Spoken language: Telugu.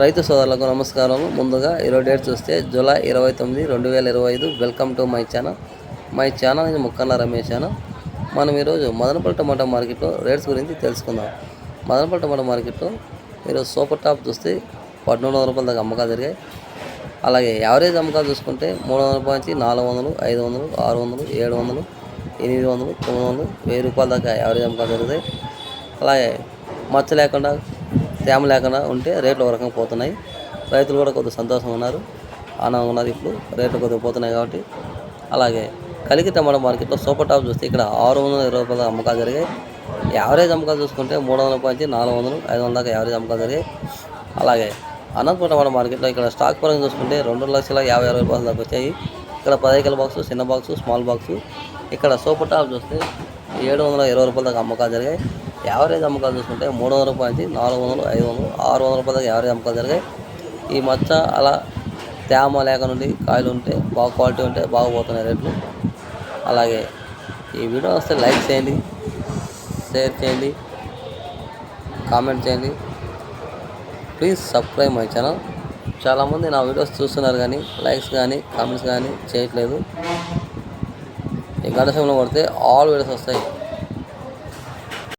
రైతు సోదరులకు నమస్కారం ముందుగా ఇరవై డేట్ చూస్తే జూలై ఇరవై తొమ్మిది రెండు వేల ఇరవై ఐదు. Welcome to my channel. My channel ఇది ముక్కన్న రమేష్ ఛానల్. మనం ఈరోజు మదనపల్లి టమాటా మార్కెట్లో రేట్స్ గురించి తెలుసుకుందాం. మదనపల్లి టమాటా మార్కెట్లో ఈరోజు సూపర్ టాప్ చూస్తే పద్నాలుగు వందల రూపాయల దాకా అమ్మకాలు జరిగాయి. అలాగే యావరేజ్ అమ్మకాలు చూసుకుంటే మూడు వందల రూపాయల నుంచి నాలుగు వందలు ఐదు వందలు ఆరు వందలు ఏడు వందలు ఎనిమిది వందలు తొమ్మిది వందలు వెయ్యి రూపాయల దాకా యావరేజ్ అమ్మకాలు జరుగుతాయి. అలాగే మచ్చ లేకుండా తేమ లేకుండా ఉంటే రేట్లు ఒక రకంగా పోతున్నాయి. రైతులు కూడా కొద్దిగా సంతోషంగా ఉన్నారు. ఆనందంగా ఉన్నారు ఇప్పుడు. రేట్లు కొద్దిగా పోతున్నాయి కాబట్టి. అలాగే కలిగి టమాటా మార్కెట్లో సూపర్ టాప్ చూస్తే ఇక్కడ ఆరు వందల ఇరవై రూపాయల అమ్మకాలు జరిగాయి. యావరేజ్ అమ్మకాలు చూసుకుంటే మూడు వందల నుంచి నాలుగు వందలు ఐదు వందల దాకా యావరేజ్ అమ్మకాలు జరిగాయి. అలాగే అనంతపురం టమాటా మార్కెట్లో ఇక్కడ స్టాక్ పరంగా చూసుకుంటే రెండు లక్షల యాభై అరవై రూపాయల దాకా వచ్చాయి. ఇక్కడ పదైకల బాక్స్ చిన్న బాక్స్ స్మాల్ బాక్సు. ఇక్కడ సూపర్ టాప్ చూస్తే ఏడు వందల ఇరవై రూపాయల దాకా అమ్మకాలు జరిగాయి. యావరేజ్ అమ్మకాలు చూసుకుంటే మూడు వందల రూపాయల నుంచి నాలుగు వందలు ఐదు వందలు ఆరు వందల రూపాయల దాకా యావరేజ్ అమ్మకాలు జరిగాయి. ఈ మచ్చ అలా తేమ లేక నుండి కాయలు ఉంటే బాగా క్వాలిటీ ఉంటే బాగా పోతున్నాయి రేట్లు. అలాగే ఈ వీడియో వస్తే లైక్ చేయండి షేర్ చేయండి కామెంట్ చేయండి. ప్లీజ్ సబ్స్క్రైబ్ మై ఛానల్ చాలామంది నా వీడియోస్ చూస్తున్నారు కానీ లైక్స్ కానీ కామెంట్స్ కానీ చేయట్లేదు. ఈ గంట సమయంలో కొడితే ఆల్ వీడియోస్ వస్తాయి.